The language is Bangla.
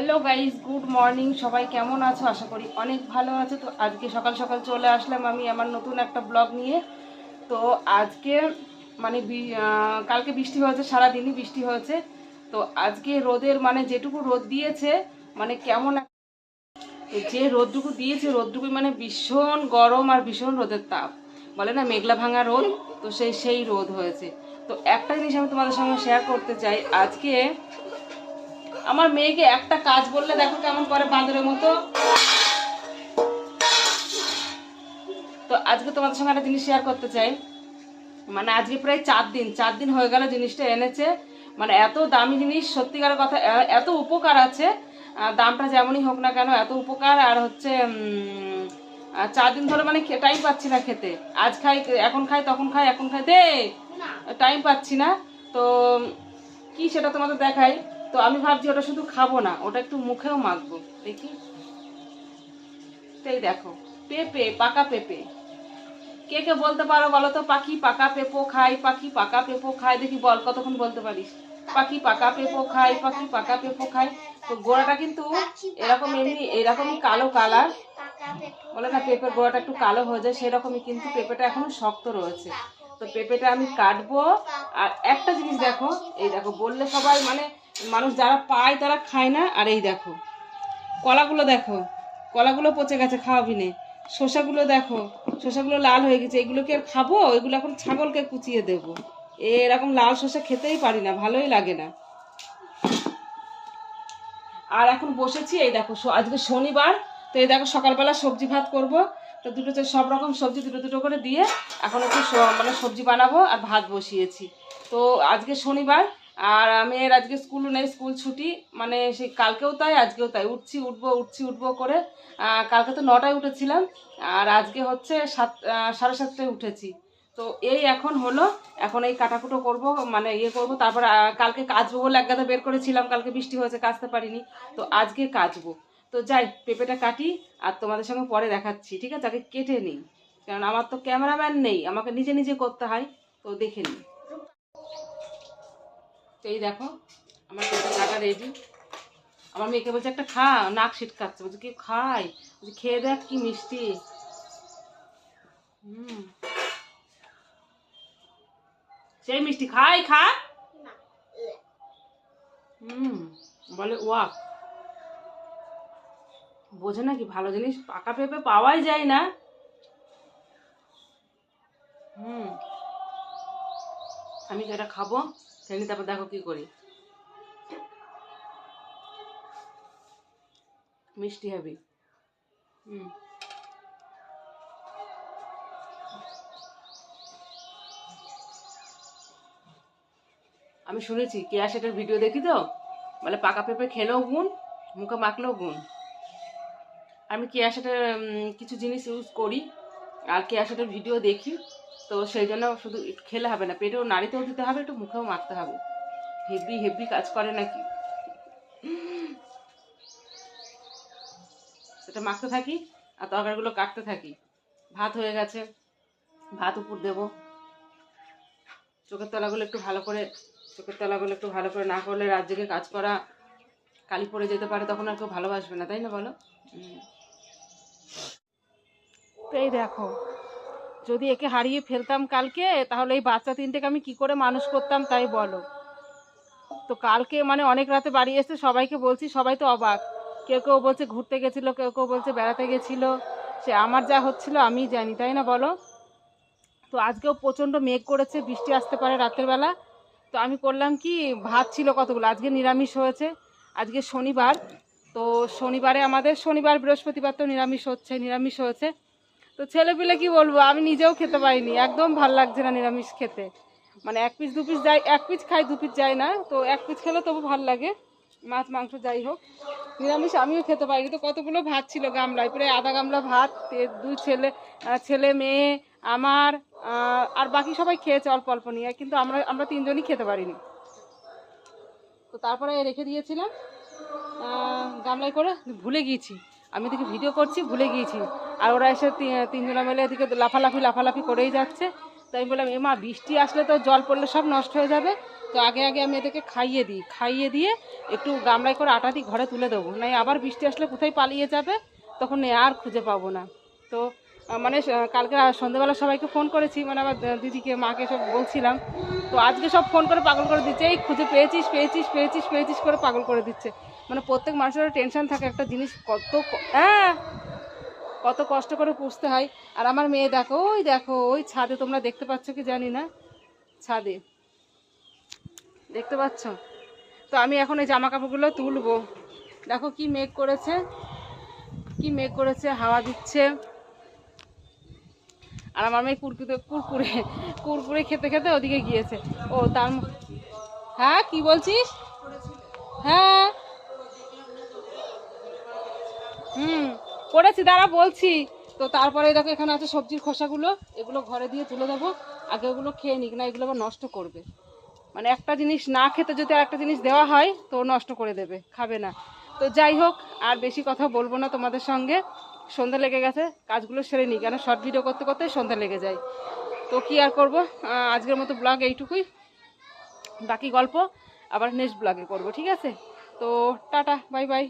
হ্যালো গাইজ গুড মর্নিং সবাই কেমন আছো? আশা করি অনেক ভালো আছো। তো আজকে সকাল সকাল চলে আসলাম আমি আমার নতুন একটা ব্লগ নিয়ে। তো আজকে মানে কালকে বৃষ্টি হয়েছে, সারাদিনই বৃষ্টি হয়েছে। তো আজকে রোদের মানে যেটুকু রোদ দিয়েছে মানে কেমন যে রোদটুকু দিয়েছে রোদটুকু মানে ভীষণ গরম আর ভীষণ রোদের তাপ। বলে না, মেঘলা ভাঙা রোদ, তো সেই সেই রোদ হয়েছে। তো একটা জিনিস আমি তোমাদের সঙ্গে শেয়ার করতে চাই। আজকে আমার মেয়েকে একটা কাজ বললে দেখো কেমন করে বাঁদরের মতো। তো আজকে তোমাদের সঙ্গে একটা জিনিস শেয়ার করতে চাই। মানে আজকে প্রায় চার দিন চার দিন হয়ে গেল জিনিসটা এনেছে। মানে এত দামি জিনিস সত্যিকারের কথা এত উপকার আছে। দামটা যেমনই হোক না কেন এত উপকার। আর হচ্ছে চার দিন ধরে মানে টাইম পাচ্ছি না খেতে। আজ খাই এখন খাই তখন খাই এখন খাই দে! টাইম পাচ্ছি না। তো কি সেটা তোমাদের দেখাই? তো আমি ভাবছি ওটা শুধু খাব না, ওটা একটু মুখেও মাখবো। দেখি। তাই দেখো, পেঁপে, পাকা পেঁপে। কে কে বলতে পারো বলো তো? পাখি পাকা পেঁপো খাই, পাখি পাকা পেঁপো খাই। দেখি বল, কতক্ষণ বলতে পারিস? পাখি পাকা পেঁপো খাই, পাখি পাকা পেঁপো খাই। তো গোড়াটা কিন্তু এরকম এমনি, এরকমই কালো কালার। বলে না, পেঁপের গোড়াটা একটু কালো হয়ে যায়, সেরকমই কিন্তু পেঁপেটা এখনও শক্ত রয়েছে। তো পেঁপেটা আমি কাটবো। আর একটা জিনিস দেখো, এই দেখো, বললে সবাই মানে মানুষ যারা পায় তারা খায় না। আর এই দেখো, কলাগুলো দেখো, কলাগুলো পচে গেছে খাওয়াবি নে শসাগুলো দেখো, শসাগুলো লাল হয়ে গেছে। এগুলো কি আর খাব? এগুলো এখন ছাগলকে কুচিয়ে দেবো। এরকম লাল শসা খেতেই পারি না, ভালোই লাগে না। আর এখন বসেছি, এই দেখো আজকে শনিবার, তো এই দেখো সকালবেলা সবজি ভাত করব। তো দুটো সব রকম সবজি দুটো দুটো করে দিয়ে এখন একটু মানে সবজি বানাবো আর ভাত বসিয়েছি। তো আজকে শনিবার আর মেয়ের আজকে স্কুল নেই, স্কুল ছুটি। মানে সেই কালকেও তাই, আজকেও তাই। উঠছি, উঠবো উঠছি, উঠবো করে। কালকে তো নটায় উঠেছিলাম। আর আজকে হচ্ছে সাত সাড়ে সাতটায় উঠেছি। তো এই এখন হলো। এখন এই কাটাকুটো করব মানে ইয়ে করব। তারপর কালকে কাচবো বলে এক গাদা বের করেছিলাম। কালকে বৃষ্টি হয়েছে, কাচতে পারিনি। তো আজকে কাচবো। তো যাই, পেঁপেটা কাটি আর তোমাদের সঙ্গে পরে দেখাচ্ছি, ঠিক আছে? আগে কেটে নিই। কারণ আমার তো ক্যামেরাম্যান নেই। আমাকে নিজে নিজে করতে হয়। তো দেখে নিই। তো এই দেখো আমার পেঁপে কাটা রেডি আমার মেয়েকে বলছে একটা খা নাক ছিটকাচ্ছে। বলছে কি খাই বলছে খেয়ে দেখ কি মিষ্টি। হুম। সেই মিষ্টি খাই খা। হুম বলে ওয়াক। বোঝে নাকি ভালো জিনিস পাকা পেঁপে পাওয়াই যায় না। হুম। আমি তো এটা খাব? নিয়ে তারপর দেখো কি করি। মিষ্টি হবে। হুম। আমি শুনেছি কেয়া সেটার ভিডিও দেখি তো? বলে পাকা পেঁপে খেলেও গুণ মুখে মাখলেও গুণ। আমি কেয়া সেটার কিছু জিনিস ইউজ করি। আর কেয়া সেটার ভিডিও দেখি, তো সেই জন্য শুধু খেলে হবে না, পেটেও নাড়িতেও দিতে হবে, একটু মুখেও মাখতে হবে। হেভি হেভি কাজ করে নাকি? সেটা মাখতে থাকি আর তরকারিগুলো কাটতে থাকি। ভাত হয়ে গেছে, ভাত উপর দেবো। চোখের তলাগুলো একটু ভালো করে, চোখের তলাগুলো একটু ভালো করে না করলে রাত জেগে কাজ করা কালি পড়ে যেতে পারে, তখন আর কেউ ভালোবাসবে না, তাই না বলো। এই দেখো, যদি একে হারিয়ে ফেলতাম কালকে, তাহলে এই বাচ্চা তিনটেকে আমি কি করে মানুষ করতাম তাই বলো। তো কালকে মানে অনেক রাতে বাড়ি এসে সবাইকে বলছি, সবাই তো অবাক। কেউ কেউ বলছে ঘুরতে গেছিল, কেউ কেউ বলছে বেড়াতে গেছিল। সে আমার যা হচ্ছিল আমিই জানি, তাই না বলো? তো আজকেও প্রচণ্ড মেঘ করেছে, বৃষ্টি আসতে পারে রাতের বেলা। তো আমি করলাম কি, ভাত ছিল কতগুলো? আজকে নিরামিষ হয়েছে। আজকে শনিবার। তো শনিবারে আমাদের, শনিবার বৃহস্পতিবার তো নিরামিষ হচ্ছে, নিরামিষ হয়েছে। তো ছেলে পেলে কি বলব, আমি নিজেও খেতে পারিনি। একদম ভালো লাগছে না নিরামিষ খেতে। মানে এক পিস দু পিস যাই, এক পিস খাই, দু পিস যায় না। তো এক পিস খেলে তবু ভালো লাগে। মাছ, মাংস যাই হোক। নিরামিষ আমিও খেতে পারিনি। তো কতগুলো ভাত ছিল গামলায়? প্রায় আধা গামলা ভাত দুই ছেলে ছেলে, মেয়ে, আমার আর বাকি সবাই খেয়েছে অল্প অল্প নিয়ে। কিন্তু আমরা আমরা তিনজনই খেতে পারিনি। তো তারপরে রেখে দিয়েছিলাম। গামলায় করে ভুলে গিয়েছি। আমি এদিকে ভিডিও করছি, ভুলে গিয়েছি। আর ওরা এসে তিনজনা মিলে এদিকে লাফালাফি লাফালাফি করেই যাচ্ছে। তো আমি বললাম এমা বৃষ্টি আসলে তো জল পড়লে সব নষ্ট হয়ে যাবে। তো আগে আগে আমি এদেরকে খাইয়ে দিই। খাইয়ে দিয়ে একটু গামলায় করে আটা দিই ঘরে তুলে দেবো। নাই আবার বৃষ্টি আসলে কোথায় পালিয়ে যাবে? তখন আর খুঁজে পাবো না। তো মানে কালকে সন্ধ্যেবেলা সবাইকে ফোন করেছি। মানে আমার দিদিকে, মাকে সব বলছিলাম। তো আজকে সব ফোন করে পাগল করে দিচ্ছে। এই খুঁজে পেয়েছিস পেয়েছিস পেয়েছিস পেয়েছিস করে পাগল করে দিচ্ছে। মানে প্রত্যেক মানুষের টেনশন থাকে একটা জিনিস কত হ্যাঁ। কত কষ্ট করে পুষতে হয়। আর আমার মেয়ে দেখো, ওই দেখো, ওই ছাদে, তোমরা দেখতে পাচ্ছ কি জানি না? ছাদে। দেখতে পাচ্ছ? তো আমি এখন এই জামা কাপড়গুলো তুলবো। দেখো কি মেঘ করেছে, কি মেঘ করেছে, হাওয়া দিচ্ছে। আর আমার মেয়ে কুরকুরে কুরকুরে কুরকুরে খেতে খেতে ওদিকে গিয়েছে। ও, তার হ্যাঁ কি বলছিস? হ্যাঁ। হুম। করেছি, দাঁড়া বলছি। তো তারপরে দেখো, এখানে আছে সবজির খোসাগুলো, এগুলো ঘরে দিয়ে তুলে দেবো। আগে ওগুলো খেয়ে নিক, না এগুলো আবার নষ্ট করবে। মানে একটা জিনিস না খেতে যদি আর একটা জিনিস দেওয়া হয়, তো নষ্ট করে দেবে, খাবে না। তো যাই হোক, আর বেশি কথা বলব না তোমাদের সঙ্গে। সন্ধ্যা লেগে গেছে, কাজগুলো সেরে নিই, কেন শর্ট ভিডিও করতে করতে সন্ধ্যা লেগে যায়। তো কি আর করব? আজকের মতো ব্লগ এইটুকুই। বাকি গল্প আবার নেক্সট ব্লগে করব, ঠিক আছে? তো টাটা বাই বাই